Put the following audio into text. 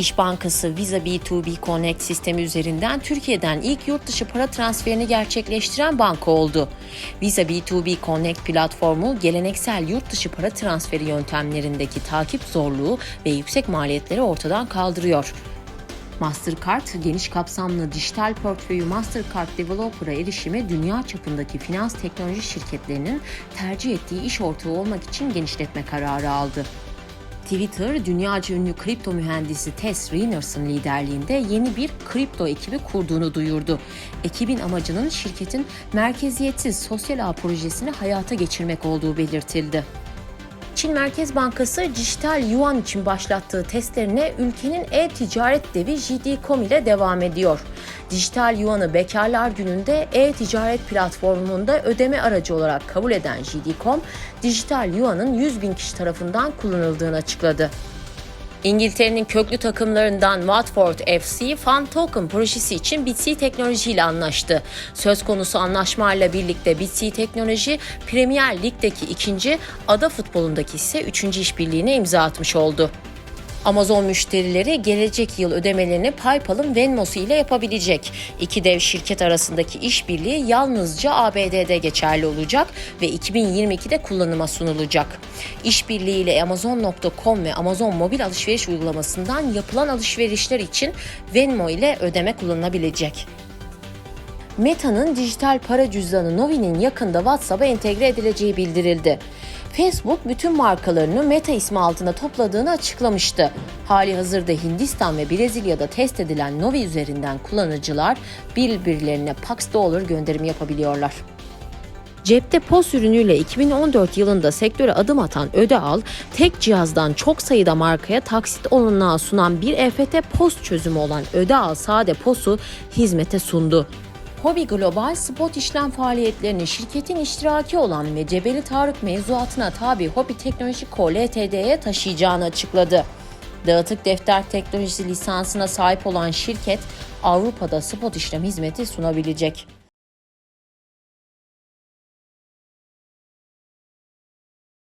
İş Bankası Visa B2B Connect sistemi üzerinden Türkiye'den ilk yurt dışı para transferini gerçekleştiren banka oldu. Visa B2B Connect platformu geleneksel yurt dışı para transferi yöntemlerindeki takip zorluğu ve yüksek maliyetleri ortadan kaldırıyor. Mastercard, geniş kapsamlı dijital portföyü Mastercard Developer'a erişime dünya çapındaki finans teknoloji şirketlerinin tercih ettiği iş ortağı olmak için genişletme kararı aldı. Twitter, dünyaca ünlü kripto mühendisi Tess Reiners'ın liderliğinde yeni bir kripto ekibi kurduğunu duyurdu. Ekibin amacının şirketin merkeziyetsiz sosyal ağ projesini hayata geçirmek olduğu belirtildi. Çin Merkez Bankası dijital yuan için başlattığı testlerine ülkenin e-ticaret devi JD.com ile devam ediyor. Dijital yuanı bekarlar gününde e-ticaret platformunda ödeme aracı olarak kabul eden JD.com, dijital yuanın 100 bin kişi tarafından kullanıldığını açıkladı. İngiltere'nin köklü takımlarından Watford FC Fan Token projesi için Bitsy Teknoloji ile anlaştı. Söz konusu anlaşmayla birlikte Bitsy Teknoloji Premier Lig'deki ikinci, ada futbolundaki ise üçüncü işbirliğine imza atmış oldu. Amazon müşterileri gelecek yıl ödemelerini PayPal'ın Venmo'su ile yapabilecek. İki dev şirket arasındaki işbirliği yalnızca ABD'de geçerli olacak ve 2022'de kullanıma sunulacak. İşbirliği ile Amazon.com ve Amazon mobil alışveriş uygulamasından yapılan alışverişler için Venmo ile ödeme kullanılabilecek. Meta'nın dijital para cüzdanı Novi'nin yakında WhatsApp'a entegre edileceği bildirildi. Facebook bütün markalarını Meta ismi altında topladığını açıklamıştı. Hali hazırda Hindistan ve Brezilya'da test edilen Novi üzerinden kullanıcılar birbirlerine Pax Dollar gönderimi yapabiliyorlar. Cepte POS ürünüyle 2014 yılında sektöre adım atan Ödeal, tek cihazdan çok sayıda markaya taksit olanağı sunan bir EFT POS çözümü olan Ödeal Sade POS'u hizmete sundu. Hobi Global spot işlem faaliyetlerini şirketin iştiraki olan ve Cebeli Tarık mevzuatına tabi Hobi Teknoloji Co. Ltd'ye taşıyacağını açıkladı. Dağıtık defter teknolojisi lisansına sahip olan şirket Avrupa'da spot işlem hizmeti sunabilecek.